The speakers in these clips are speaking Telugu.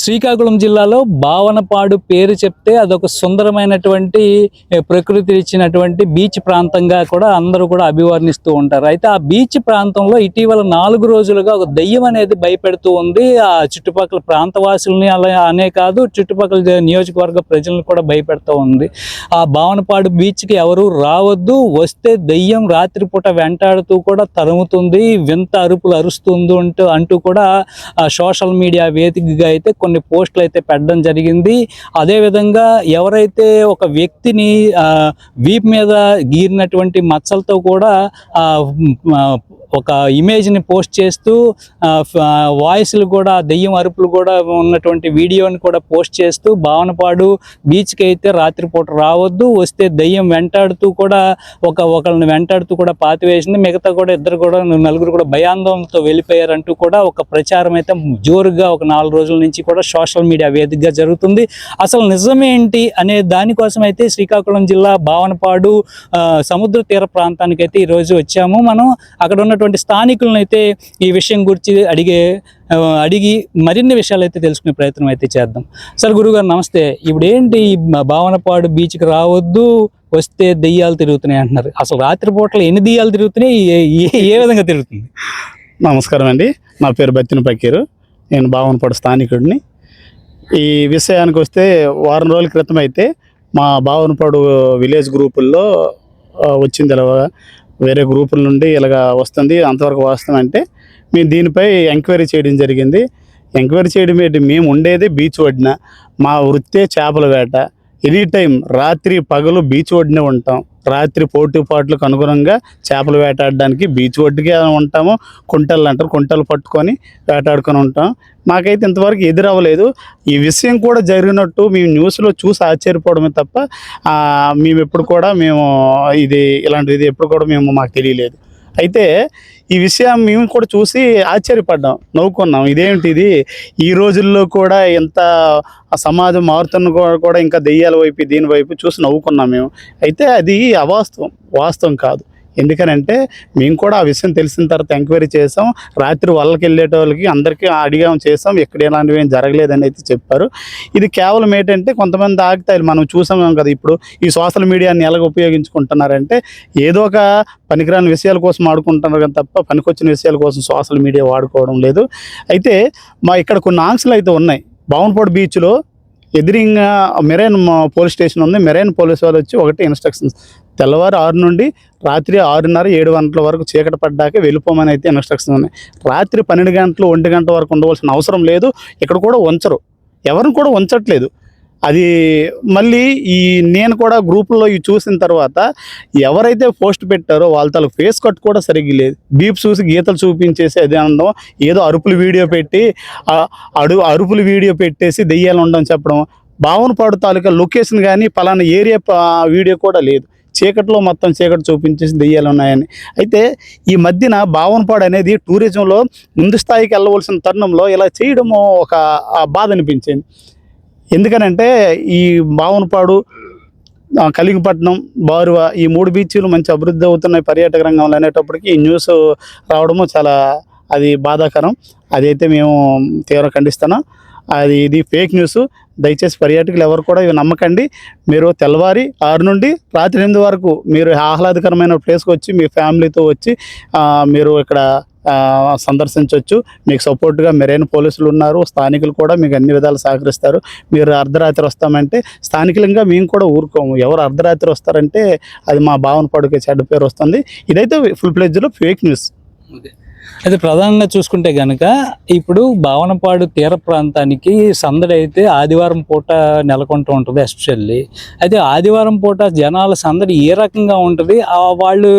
శ్రీకాకుళం జిల్లాలో భావనపాడు పేరు చెప్తే అదొక సుందరమైనటువంటి ప్రకృతి ఇచ్చినటువంటి బీచ్ ప్రాంతంగా కూడా అందరూ కూడా అభివర్ణిస్తూ ఉంటారు. అయితే ఆ బీచ్ ప్రాంతంలో ఇటీవల నాలుగు రోజులుగా ఒక దెయ్యం అనేది భయపెడుతూ ఉంది. ఆ చుట్టుపక్కల ప్రాంతవాసుల్ని అలా అనే కాదు చుట్టుపక్కల నియోజకవర్గ ప్రజలను కూడా భయపెడుతూ ఉంది. ఆ భావనపాడు బీచ్కి ఎవరు రావద్దు. వస్తే దెయ్యం రాత్రిపూట వెంటాడుతూ కూడా తరుముతుంది. వింత అరుపులు అరుస్తుంది అంటూ అంటూ కూడా ఆ సోషల్ మీడియా వేదికగా అయితే కొన్ని పోస్టులు అయితే పెట్టడం జరిగింది. అదేవిధంగా ఎవరైతే ఒక వ్యక్తిని ఆ, వీప్ మీద గీరినటువంటి మచ్చలతో కూడా ఆ, ఒక ఇమేజ్ని పోస్ట్ చేస్తూ వాయిస్లు కూడా దెయ్యం అరుపులు కూడా ఉన్నటువంటి వీడియోని కూడా పోస్ట్ చేస్తూ భావనపాడు బీచ్కి అయితే రాత్రిపూట రావద్దు వస్తే దెయ్యం వెంటాడుతూ కూడా ఒక ఒకళ్ళని వెంటాడుతూ కూడా పాతివేసింది. మిగతా కూడా ఇద్దరు కూడా నలుగురు కూడా భయాందోళనతో వెళ్ళిపోయారంటూ కూడా ఒక ప్రచారం అయితే జోరుగా ఒక నాలుగు రోజుల నుంచి కూడా సోషల్ మీడియా వేదికగా జరుగుతుంది. అసలు నిజమేంటి అనే దానికోసం అయితే శ్రీకాకుళం జిల్లా భావనపాడు సముద్ర తీర ప్రాంతానికి అయితే ఈరోజు వచ్చాము. మనం అక్కడ ఉన్నటువంటి స్థానికులను అయితే ఈ విషయం గురించి అడిగే అడిగి మరిన్ని విషయాలు అయితే తెలుసుకునే ప్రయత్నం అయితే చేద్దాం. సార్ గురుగారు నమస్తే. ఇప్పుడు ఏంటి భావనపాడు బీచ్కి రావద్దు వస్తే దెయ్యాలు తిరుగుతున్నాయి అంటున్నారు. అసలు రాత్రిపూటలు ఎన్ని దెయ్యాలు తిరుగుతున్నాయి? ఏ- విధంగా తిరుగుతుంది? నమస్కారం అండి. నా పేరు బత్తిన పక్కీరు నేను బావనపాడు స్థానికుడిని. ఈ విషయానికి వస్తే వారం రోజుల క్రితం అయితే మా బావనపాడు విలేజ్ గ్రూపుల్లో వచ్చింది ఇలా వేరే గ్రూపుల నుండి ఇలాగ వస్తుంది. అంతవరకు వాస్తవం అంటే మేము దీనిపై ఎంక్వైరీ చేయడం జరిగింది. ఎంక్వైరీ చేయడం ఏంటి? మేము ఉండేది బీచ్ ఒడ్డున. మా వృత్తే చేపల వేట. ఎనీ టైం రాత్రి పగలు బీచ్ ఒడ్డునే ఉంటాం. రాత్రి పోటీ పాటలకు అనుగుణంగా చేపలు వేటాడడానికి బీచ్ ఒడ్డుకే ఉంటాము. కుంటలు అంటారు. కుంటలు పట్టుకొని వేటాడుకొని ఉంటాం. మాకైతే ఇంతవరకు ఎదురవ్వలేదు. ఈ విషయం కూడా జరిగినట్టు మేము న్యూస్లో చూసి ఆశ్చర్యపోవడమే తప్ప మేము ఎప్పుడు కూడా మేము ఇది ఇలాంటిది ఎప్పుడు కూడా మేము మాకు తెలియలేదు. అయితే ఈ విషయం మేము కూడా చూసి ఆశ్చర్యపడ్డాం నవ్వుకున్నాం. ఇదేమిటి ఇది ఈ రోజుల్లో కూడా ఎంత ఆ సమాజం మారుతున్న కూడా కూడా ఇంకా దెయ్యాల వైపు దీని వైపు చూసి నవ్వుకున్నాం మేము. అయితే అది అవాస్తవం వాస్తవం కాదు. ఎందుకనంటే మేము కూడా ఆ విషయం తెలిసిన తర్వాత ఎంక్వైరీ చేసాం. రాత్రి వాళ్ళకి వెళ్ళేటోళ్ళకి అందరికీ అడిగాం చేసాం. ఎక్కడ ఎలాంటివి ఏం జరగలేదని అయితే చెప్పారు. ఇది కేవలం ఏంటంటే కొంతమంది ఆగుతాయి మనం చూసాం కదా ఇప్పుడు ఈ సోషల్ మీడియాని ఎలాగ ఉపయోగించుకుంటున్నారంటే ఏదో ఒక పనికిరాని విషయాల కోసం ఆడుకుంటున్నారు కానీ తప్ప పనికొచ్చిన విషయాల కోసం సోషల్ మీడియా వాడుకోవడం లేదు. అయితే మా ఇక్కడ కొన్ని ఆంక్షలు అయితే ఉన్నాయి. బావన్పూడి బీచ్లో ఎదిరింగా మెరైన్ పోలీస్ స్టేషన్ ఉంది. మెరైన్ పోలీస్ వాళ్ళు వచ్చి ఒకటి ఇన్స్ట్రక్షన్స్ తెల్లవారు ఆరు నుండి రాత్రి ఆరున్నర ఏడు గంటల వరకు చీకటి పడ్డాక వెళ్ళిపోమని అయితే ఇన్స్ట్రక్షన్స్ ఉన్నాయి. రాత్రి పన్నెండు గంటలు ఒంటి గంట వరకు ఉండవలసిన అవసరం లేదు. ఇక్కడ కూడా ఉంచరు ఎవరిని కూడా ఉంచట్లేదు అది మళ్ళీ ఈ నేను కూడా గ్రూపుల్లో ఇవి చూసిన తర్వాత ఎవరైతే పోస్ట్ పెట్టారో వాళ్ళ తాలూకు ఫేస్ కట్ కూడా సరిగ్గా లేదు. బీప్ చూసి గీతలు చూపించేసి అది అనడం ఏదో అరుపులు వీడియో పెట్టి అడు అరుపులు వీడియో పెట్టేసి దెయ్యాలు ఉండడం చెప్పడం బావనపాడు తాలూకా లొకేషన్ కానీ పలానా ఏరియా వీడియో కూడా లేదు. చీకట్లో మొత్తం చీకటి చూపించేసి దెయ్యాలు ఉన్నాయని. అయితే ఈ మధ్యన భావనపాడు అనేది టూరిజంలో ముందు స్థాయికి వెళ్ళవలసిన తరుణంలో ఇలా చేయడము ఒక బాధ అనిపించింది. ఎందుకనంటే ఈ భావనపాడు కలింగపట్నం బారువ ఈ మూడు బీచ్లు మంచి అభివృద్ధి అవుతున్నాయి పర్యాటక రంగంలో అనేటప్పటికి ఈ న్యూస్ రావడము చాలా అది బాధాకరం. అదైతే మేము తీవ్ర ఖండిస్తున్నాం. అది ఇది ఫేక్ న్యూస్. దయచేసి పర్యాటకులు ఎవరు కూడా ఇవి నమ్మకండి. మీరు తెల్లవారి ఆరు నుండి రాత్రి ఎనిమిది వరకు మీరు ఆహ్లాదకరమైన ప్లేస్కి వచ్చి మీ ఫ్యామిలీతో వచ్చి మీరు ఇక్కడ సందర్శించవచ్చు మీకు సపోర్ట్గా మెరైన్ పోలీసులు ఉన్నారు. స్థానికులు కూడా మీకు అన్ని విధాలు సహకరిస్తారు. మీరు అర్ధరాత్రి వస్తామంటే స్థానికులంగా మేము కూడా ఊరుకోము. ఎవరు అర్ధరాత్రి వస్తారంటే అది మా భావన పడుకే చెడ్డ పేరు వస్తుంది. ఇదైతే ఫుల్ ప్లేజ్లో ఫేక్ న్యూస్. అయితే ప్రధానంగా చూసుకుంటే గనక ఇప్పుడు భావనపాడు తీర ప్రాంతానికి సందడి అయితే ఆదివారం పూట నెలకొంటూ ఉంటుంది ఎస్పెషల్లీ. అయితే ఆదివారం పూట జనాల సందడి ఏ రకంగా ఉంటుంది? ఆ వాళ్ళు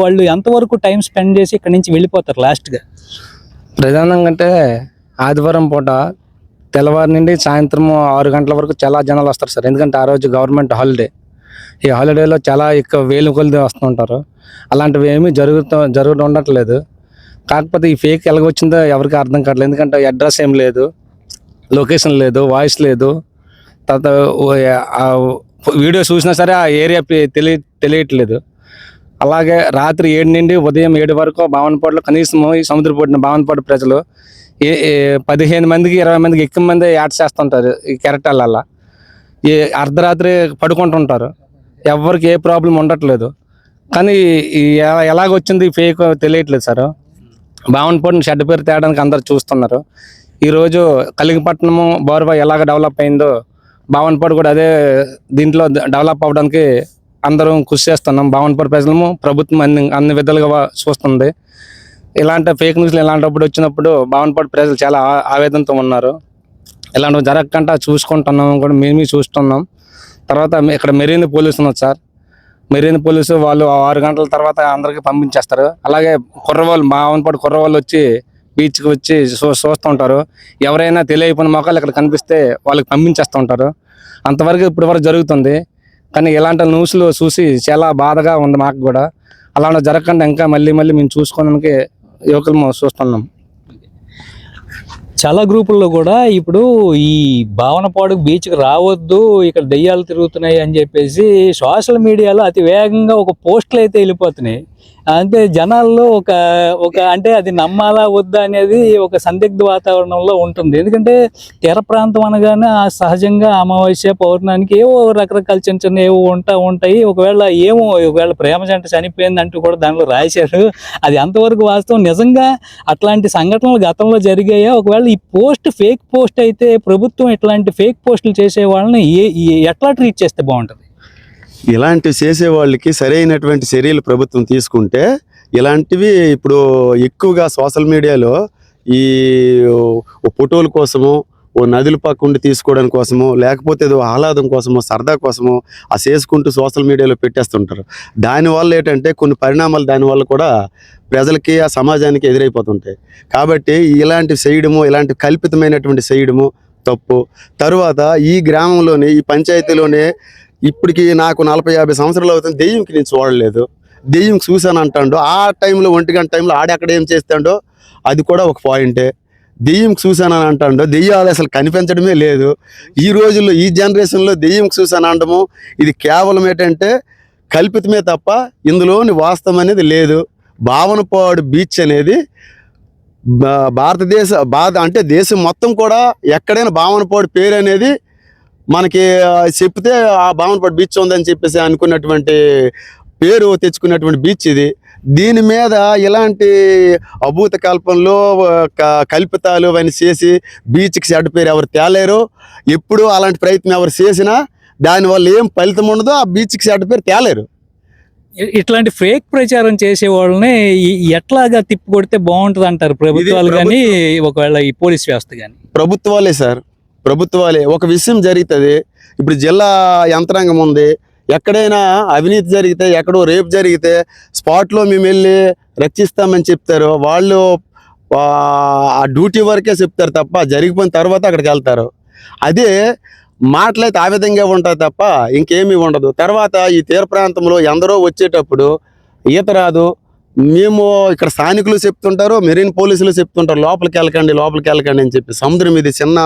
వాళ్ళు ఎంతవరకు టైం స్పెండ్ చేసి ఇక్కడ నుంచి వెళ్ళిపోతారు లాస్ట్గా? ప్రధానంగా అంటే ఆదివారం పూట తెల్లవారి నుండి సాయంత్రం ఆరు గంటల వరకు చాలా జనాలు వస్తారు సార్. ఎందుకంటే ఆ రోజు గవర్నమెంట్ హాలిడే. ఈ హాలిడేలో చాలా ఎక్కువ వేలు కొలిది వస్తుంటారు. అలాంటివి ఏమీ జరుగుతూ జరుగుతూ ఉండట్లేదు. కాకపోతే ఈ ఫేక్ ఎలాగ వచ్చిందో ఎవరికి అర్థం కావట్లేదు. ఎందుకంటే అడ్రస్ ఏం లేదు లొకేషన్ లేదు వాయిస్ లేదు. తర్వాత వీడియో చూసినా సరే ఆ ఏరియా తెలియ తెలియట్లేదు. అలాగే రాత్రి ఏడు నుండి ఉదయం ఏడు వరకు భావనపాడులో కనీసం ఈ సముద్రపూడిన భావనపాడు ప్రజలు ఏ పదిహేను మందికి ఇరవై మందికి ఎక్కువ మంది యాడ్ చేస్తుంటారు ఈ కెరటాలల్లా. ఈ అర్ధరాత్రి పడుకుంటుంటారు. ఎవరికి ఏ ప్రాబ్లం ఉండట్లేదు. కానీ ఎలాగొచ్చింది ఫేక్ తెలియట్లేదు సార్. బావనపూడిని షెడ్ పేరు తేయడానికి అందరు చూస్తున్నారు. ఈరోజు కలిగిపట్నము బోర్వా ఎలాగ డెవలప్ అయిందో బావనపాడు కూడా అదే దీంట్లో డెవలప్ అవ్వడానికి అందరం కృషి చేస్తున్నాం. బావనపాడు ప్రజలము ప్రభుత్వం అన్ని అన్ని విధాలుగా చూస్తుంది. ఇలాంటి ఫేక్ న్యూస్లు ఇలాంటప్పుడు వచ్చినప్పుడు బావనపాడు ప్రజలు చాలా ఆవేదనతో ఉన్నారు. ఇలాంటివి జరగకుండా చూసుకుంటున్నాం కూడా మేమే చూస్తున్నాం. తర్వాత ఇక్కడ మెరీన్ పోలీసు ఉన్నారు సార్. మెరీన్ పోలీసు వాళ్ళు ఆరు గంటల తర్వాత అందరికి పంపించేస్తారు. అలాగే కుర్రవాళ్ళు బావనపాడు కుర్రవాళ్ళు వచ్చి బీచ్కి వచ్చి చూ చూస్తూ ఉంటారు. ఎవరైనా తెలియకపోయిన మొక్కలు ఇక్కడ కనిపిస్తే వాళ్ళకి పంపించేస్తూ ఉంటారు. అంతవరకు ఇప్పటి వరకు జరుగుతుంది. కానీ ఇలాంటి న్యూస్లు చూసి చాలా బాధగా ఉంది మాకు కూడా. అలాంటి జరగకుండా ఇంకా మళ్ళీ మళ్ళీ మేము చూసుకోవడానికి యువకులు చూస్తున్నాం. చాలా గ్రూపుల్లో కూడా ఇప్పుడు ఈ భావనపాడు బీచ్కి రావద్దు ఇక్కడ దెయ్యాలు తిరుగుతున్నాయి అని చెప్పేసి సోషల్ మీడియాలో అతి వేగంగా ఒక పోస్టులు అయితే వెళ్ళిపోతున్నాయి. అంటే జనాల్లో ఒక ఒక అంటే అది నమ్మాలా వద్దా అనేది ఒక సందిగ్ధ వాతావరణంలో ఉంటుంది. ఎందుకంటే తీర ప్రాంతం అనగానే ఆ సహజంగా అమావాస్య పౌర్ణానికి ఏవో రకరకాల చిన్న చిన్న ఏవో ఉంటా ఉంటాయి. ఒకవేళ ఏమో ఒకవేళ ప్రేమ జంట చనిపోయింది అంటూ కూడా దానిలో రాశారు. అది అంతవరకు వాస్తవం. నిజంగా అట్లాంటి సంఘటనలు గతంలో జరిగాయా? ఒకవేళ ఈ పోస్ట్ ఫేక్ పోస్ట్ అయితే ప్రభుత్వం ఇట్లాంటి ఫేక్ పోస్టులు చేసే వాళ్ళని ఏ ఏ- ఎట్లా ట్రీట్ చేస్తే బాగుంటుంది? ఇలాంటివి చేసే వాళ్ళకి సరైనటువంటి చర్యలు ప్రభుత్వం తీసుకుంటే ఇలాంటివి ఇప్పుడు ఎక్కువగా సోషల్ మీడియాలో ఈ ఫోటోల కోసము ఓ నదుల పక్కండి తీసుకోవడం కోసము లేకపోతే ఏదో ఆహ్లాదం కోసమో సరదా కోసమో ఆ చేసుకుంటూ సోషల్ మీడియాలో పెట్టేస్తుంటారు. దానివల్ల ఏంటంటే కొన్ని పరిణామాలు దానివల్ల కూడా ప్రజలకి ఆ సమాజానికి ఎదురైపోతుంటాయి. కాబట్టి ఇలాంటివి చేయడము ఇలాంటి కల్పితమైనటువంటి చేయడము తప్పు. తరువాత ఈ గ్రామంలోని ఈ పంచాయతీలోనే ఇప్పటికి నాకు నలభై యాభై సంవత్సరాలు అవుతుంది. దెయ్యంకి నేను చూడలేదు. దెయ్యం చూశాను అంటాడు. ఆ టైంలో ఒంటి గంట టైంలో ఆడెక్కడ ఏం చేస్తాడో అది కూడా ఒక పాయింటే. దెయ్యం చూశానని అంటాడు. దెయ్యాలు అసలు కనిపించడమే లేదు. ఈ రోజుల్లో ఈ జనరేషన్లో దెయ్యం చూశాను అనడము ఇది కేవలం ఏంటంటే కల్పితమే తప్ప ఇందులోని వాస్తవం అనేది లేదు. భావనపాడు బీచ్ అనేది భారతదేశ బాధ అంటే దేశం మొత్తం కూడా ఎక్కడైనా భావనపాడు పేరు అనేది మనకి చెప్తే ఆ భావనపాడు బీచ్ ఉందని చెప్పేసి అనుకున్నటువంటి పేరు తెచ్చుకున్నటువంటి బీచ్ ఇది. దీని మీద ఇలాంటి అభూత కల్పనలు కల్పితాలు అవన్నీ చేసి బీచ్కి చెడ్డ పేరు ఎవరు తేలేరు. ఎప్పుడు అలాంటి ప్రయత్నం ఎవరు చేసినా దానివల్ల ఏం ఫలితం ఉండదో ఆ బీచ్కి చెడ్డ పేరు తేలేరు. ఇట్లాంటి ఫేక్ ప్రచారం చేసే వాళ్ళని ఎట్లాగా తిప్పి కొడితే బాగుంటుంది అంటారు ప్రభుత్వాలు కానీ ఒకవేళ ఈ పోలీస్ వ్యవస్థ కానీ ప్రభుత్వాలే సార్. ప్రభుత్వాలే. ఒక విషయం జరుగుతుంది. ఇప్పుడు జిల్లా యంత్రాంగం ఉంది. ఎక్కడైనా అవినీతి జరిగితే ఎక్కడో రేపు జరిగితే స్పాట్లో మేము వెళ్ళి రక్షిస్తామని చెప్తారు. వాళ్ళు ఆ డ్యూటీ వరకే చెప్తారు తప్ప జరిగిపోయిన తర్వాత అక్కడికి వెళ్తారు. అదే మాటలైతే ఆ విధంగా ఉంటుంది తప్ప ఇంకేమీ ఉండదు. తర్వాత ఈ తీర ప్రాంతంలో ఎందరో వచ్చేటప్పుడు ఈత రాదు. మేము ఇక్కడ స్థానికులు చెప్తుంటారు మెరీన్ పోలీసులు చెప్తుంటారు లోపలికి వెళ్ళకండి లోపలికి వెళ్ళకండి అని చెప్పి. సముద్రం ఇది చిన్న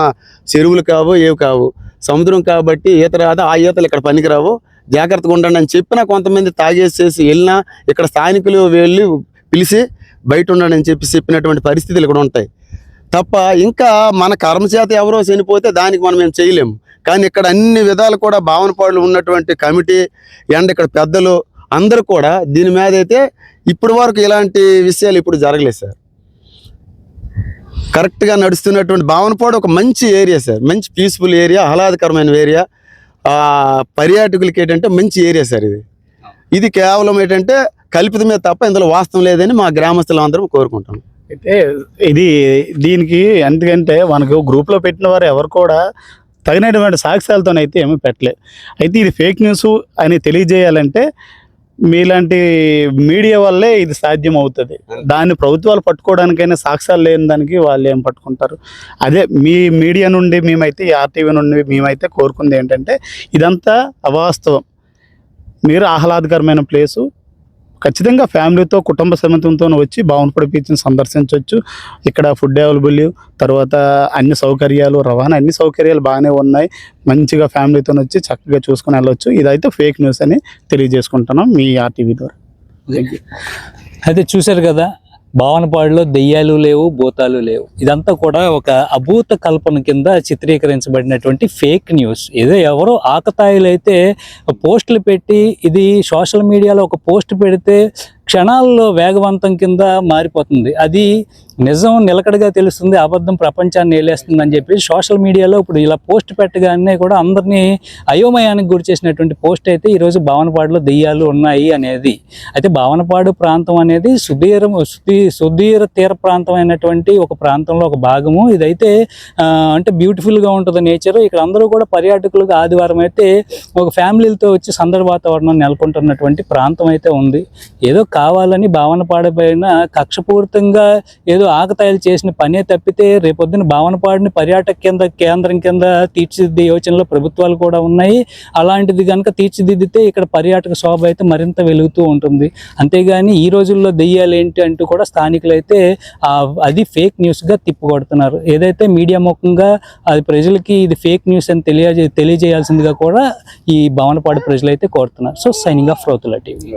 చెరువులు కావు ఏవి కావు. సముద్రం కాబట్టి ఈత రాదు ఆ ఈతలు ఇక్కడ పనికిరావు. జాగ్రత్తగా ఉండండి అని చెప్పినా కొంతమంది తాగేసేసి వెళ్ళినా ఇక్కడ స్థానికులు వెళ్ళి పిలిచి బయట ఉండండి అని చెప్పి చెప్పినటువంటి పరిస్థితులు ఇక్కడ ఉంటాయి. తప్ప ఇంకా మన కర్మచేత ఎవరో చనిపోతే దానికి మనం ఏం చేయలేము. కానీ ఇక్కడ అన్ని విధాలు కూడా భావనపాడులు ఉన్నటువంటి కమిటీ అండ్ ఇక్కడ పెద్దలు అందరూ కూడా దీని మీద అయితే ఇప్పటి వరకు ఇలాంటి విషయాలు ఇప్పుడు జరగలేదు సార్. కరెక్ట్గా నడుస్తున్నటువంటి భావనపాడు ఒక మంచి ఏరియా సార్. మంచి పీస్ఫుల్ ఏరియా ఆహ్లాదకరమైన ఏరియా. పర్యాటకులకి ఏంటంటే మంచి ఏరియా సార్ ఇది. ఇది కేవలం ఏంటంటే కల్పితమే తప్ప ఇందులో వాస్తవం లేదని మా గ్రామస్తులు అందరం కోరుకుంటాం అయితే ఇది దీనికి ఎందుకంటే మనకు గ్రూప్లో పెట్టిన వారు ఎవరు కూడా తగినటువంటి సాక్ష్యాలతోనైతే ఏమీ పెట్టలేదు అయితే ఇది ఫేక్ న్యూస్ అని తెలియజేయాలంటే మీలాంటి మీడియా వల్లే ఇది సాధ్యం అవుతుంది దాన్ని ప్రభుత్వాలు పట్టుకోవడానికైనా సాక్ష్యాలు లేని దానికి వాళ్ళు ఏం పట్టుకుంటారు? అదే మీ మీడియా నుండి మేమైతే ఈ ఆర్టీవీ నుండి మేమైతే కోరుకుంది ఏంటంటే ఇదంతా అవాస్తవం. మీరు ఆహ్లాదకరమైన ప్లేసు ఖచ్చితంగా ఫ్యామిలీతో కుటుంబ సమేతంతో వచ్చి బావనపడి బీచ్ని సందర్శించవచ్చు ఇక్కడ ఫుడ్ అవైలబుల్ తర్వాత అన్ని సౌకర్యాలు రవాణా అన్ని సౌకర్యాలు బాగానే ఉన్నాయి. మంచిగా ఫ్యామిలీతో వచ్చి చక్కగా చూసుకుని వెళ్ళొచ్చు. ఇదైతే ఫేక్ న్యూస్ అని తెలియజేసుకుంటున్నాం మీ ఆర్టీవీ ద్వారా. అయితే చూశారు కదా భావనపాడులో దెయ్యాలు లేవు భూతాలు లేవు. ఇదంతా కూడా ఒక అభూత కల్పన కింద చిత్రీకరించబడినటువంటి ఫేక్ న్యూస్. ఏదో ఎవరో ఆకతాయిలు అయితే పోస్టులు పెట్టి ఇది సోషల్ మీడియాలో ఒక పోస్ట్ పెడితే క్షణాల్లో వేగవంతం కింద మారిపోతుంది. అది నిజం నిలకడగా తెలుస్తుంది అబద్ధం ప్రపంచాన్ని ఏలేస్తుంది అని చెప్పి సోషల్ మీడియాలో ఇప్పుడు ఇలా పోస్ట్ పెట్టగానే కూడా అందరినీ అయోమయానికి గురి చేసినటువంటి పోస్ట్ అయితే ఈరోజు భావనపాడులో దెయ్యాలు ఉన్నాయి అనేది. అయితే భావనపాడు ప్రాంతం అనేది సుదీరం సుదీర తీర ప్రాంతం అయినటువంటి ఒక ప్రాంతంలో ఒక భాగము. ఇదైతే అంటే బ్యూటిఫుల్గా ఉంటుంది నేచర్. ఇక్కడ అందరూ కూడా పర్యాటకులకు ఆదివారం అయితే ఒక ఫ్యామిలీలతో వచ్చి సందడి వాతావరణం నెలకొంటున్నటువంటి ప్రాంతం అయితే ఉంది. ఏదో కావాలని భావన పైన కక్షపూరితంగా ఏదో ఆకతాయిలు చేసిన పనే తప్పితే రేపొద్దున భావనపాడిని పర్యాటక కేంద్ర కేంద్రం కింద తీర్చిదిద్దే యోచనలో ప్రభుత్వాలు కూడా ఉన్నాయి. అలాంటిది కనుక తీర్చిదిద్దితే ఇక్కడ పర్యాటక శోభ అయితే మరింత వెలుగుతూ ఉంటుంది. అంతేగాని ఈ రోజుల్లో దెయ్యాలు ఏంటి అంటూ కూడా స్థానికులు అయితే అది ఫేక్ న్యూస్గా తిప్పుకొడుతున్నారు. ఏదైతే మీడియా ముఖంగా అది ప్రజలకి ఇది ఫేక్ న్యూస్ అని తెలియజే తెలియజేయాల్సిందిగా కూడా ఈ భావనపాడు ప్రజలు అయితే కోరుతున్నారు. So signing off Rothula TV.